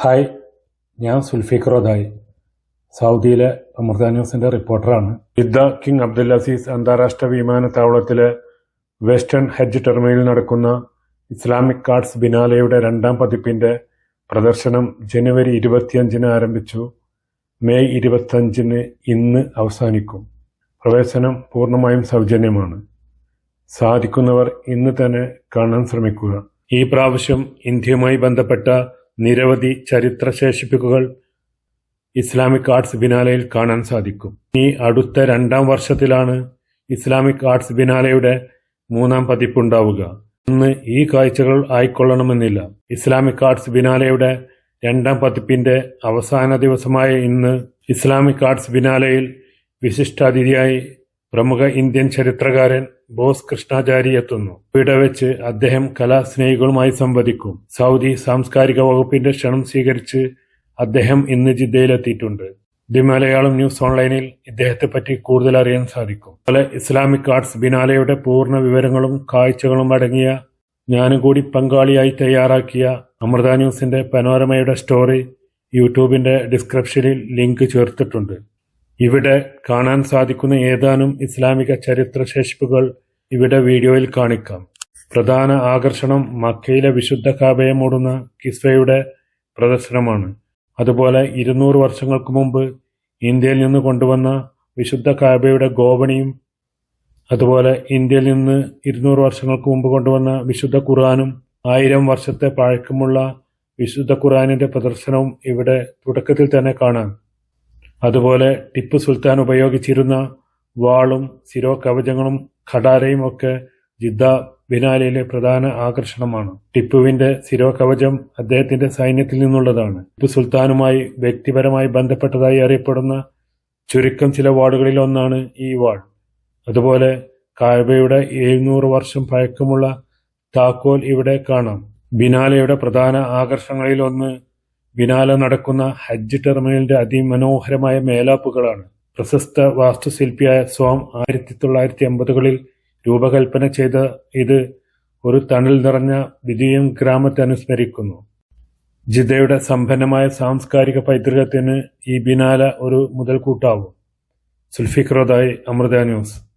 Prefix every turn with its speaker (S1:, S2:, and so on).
S1: Hi ഞാൻ സുൽഫിഖറോദായി സൗദിയിലെ അമൃത ന്യൂസിന്റെ റിപ്പോർട്ടറാണ്. ഇദ്ദ കിങ് അബ്ദുൽ അസീസ് അന്താരാഷ്ട്ര വിമാനത്താവളത്തിലെ വെസ്റ്റേൺ ഹജ്ജ് ടെർമിനലിൽ നടക്കുന്ന ഇസ്ലാമിക് കാർഡ്സ് ബിനാലയുടെ രണ്ടാം പതിപ്പിന്റെ പ്രദർശനം ജനുവരി ഇരുപത്തിയഞ്ചിന് ആരംഭിച്ചു. മെയ് ഇരുപത്തഞ്ചിന് ഇന്ന് അവസാനിക്കും. പ്രവേശനം പൂർണമായും സൗജന്യമാണ്. സാധിക്കുന്നവർ ഇന്ന് തന്നെ കാണാൻ ശ്രമിക്കുക. ഈ പ്രാവശ്യം ഇന്ത്യയുമായി ബന്ധപ്പെട്ട നിരവധി ചരിത്രശേഷിപ്പുകൾ ഇസ്ലാമിക് ആർട്സ് ബിനാലയിൽ കാണാൻ സാധിക്കും. ഈ അടുത്ത രണ്ടാം വർഷത്തിലാണ് ഇസ്ലാമിക് ആർട്സ് ബിനാലയുടെ മൂന്നാം പതിപ്പുണ്ടാവുക. ഇന്ന് ഈ കാഴ്ചകൾ ആയിക്കൊള്ളണമെന്നില്ല. ഇസ്ലാമിക് ആർട്സ് ബിനാലയുടെ രണ്ടാം പതിപ്പിന്റെ അവസാന ദിവസമായ ഇന്ന് ഇസ്ലാമിക് ആർട്സ് ബിനാലയിൽ വിശിഷ്ടാതിഥിയായി പ്രമുഖ ഇന്ത്യൻ ചരിത്രകാരൻ ബോസ് കൃഷ്ണാചാരി എത്തുന്നു. വിടവെച്ച് അദ്ദേഹം കലാസ്നേഹികളുമായി സംവദിക്കും. സൗദി സാംസ്കാരിക വകുപ്പിന്റെ ക്ഷണം സ്വീകരിച്ച് അദ്ദേഹം ഇന്ന് ജിദ്ദയിലെത്തിയിട്ടുണ്ട്. ദി മലയാളം ന്യൂസ് ഓൺലൈനിൽ ഇദ്ദേഹത്തെ പറ്റി കൂടുതൽ അറിയാൻ സാധിക്കും. പല ഇസ്ലാമിക് ആർട്സ് ബിനാലയുടെ പൂർണ വിവരങ്ങളും കാഴ്ചകളും അടങ്ങിയ ഞാനും കൂടി പങ്കാളിയായി തയ്യാറാക്കിയ അമൃത ന്യൂസിന്റെ പനോരമയുടെ സ്റ്റോറി യൂട്യൂബിന്റെ ഡിസ്ക്രിപ്ഷനിൽ ലിങ്ക് ചേർത്തിട്ടുണ്ട്. ഇവിടെ കാണാൻ സാധിക്കുന്ന ഏതാനും ഇസ്ലാമിക ചരിത്രശേഷിപ്പുകൾ ഇവിടെ വീഡിയോയിൽ കാണിക്കാം. പ്രധാന ആകർഷണം മക്കയിലെ വിശുദ്ധ കാബയെ മൂടുന്ന കിസ്വയുടെ പ്രദർശനമാണ്. അതുപോലെ ഇരുന്നൂറ് വർഷങ്ങൾക്ക് മുമ്പ് ഇന്ത്യയിൽ നിന്ന് കൊണ്ടുവന്ന വിശുദ്ധ കാബയുടെ ഗോപണിയും അതുപോലെ ഇന്ത്യയിൽ നിന്ന് ഇരുന്നൂറ് വർഷങ്ങൾക്ക് മുമ്പ് കൊണ്ടുവന്ന വിശുദ്ധ ഖുർആാനും ആയിരം വർഷത്തെ പഴക്കമുള്ള വിശുദ്ധ ഖുർആാനിന്റെ പ്രദർശനവും ഇവിടെ തുടക്കത്തിൽ തന്നെ കാണാം. അതുപോലെ ടിപ്പു സുൽത്താൻ ഉപയോഗിച്ചിരുന്ന വാളും സിരോ കവചങ്ങളും ഖടാരയും ഒക്കെ ജിദ്ദ ബിനാലിയിലെ പ്രധാന ആകർഷണമാണ്. ടിപ്പുവിന്റെ സിരോ കവചം അദ്ദേഹത്തിന്റെ സൈന്യത്തിൽ നിന്നുള്ളതാണ്. ടിപ്പു സുൽത്താനുമായി വ്യക്തിപരമായി ബന്ധപ്പെട്ടതായി അറിയപ്പെടുന്ന ചുരുക്കം ചില വാളുകളിൽ ഒന്നാണ് ഈ വാൾ. അതുപോലെ കായബയുടെ എഴുന്നൂറ് വർഷം പഴക്കമുള്ള താക്കോൽ ഇവിടെ കാണാം. ബിനാലയുടെ പ്രധാന ആകർഷണങ്ങളിൽ ഒന്ന് ബിനാല നടക്കുന്ന ഹജ്ജ് ടെർമിനലിന്റെ അതിമനോഹരമായ മേലാപ്പുകളാണ് പ്രശസ്ത വാസ്തുശില്പിയായ സ്വാം ആയിരത്തി തൊള്ളായിരത്തി അമ്പതുകളിൽ രൂപകൽപ്പന ചെയ്ത ഇത് ഒരു തണൽ നിറഞ്ഞ വിജയം ഗ്രാമത്തെ അനുസ്മരിക്കുന്നു. ജിദ്ദയുടെ സമ്പന്നമായ സാംസ്കാരിക പൈതൃകത്തിന് ഈ ബിനാല ഒരു മുതൽക്കൂട്ടാവും. സുൽഫിക്രോദായി അമൃത ന്യൂസ്.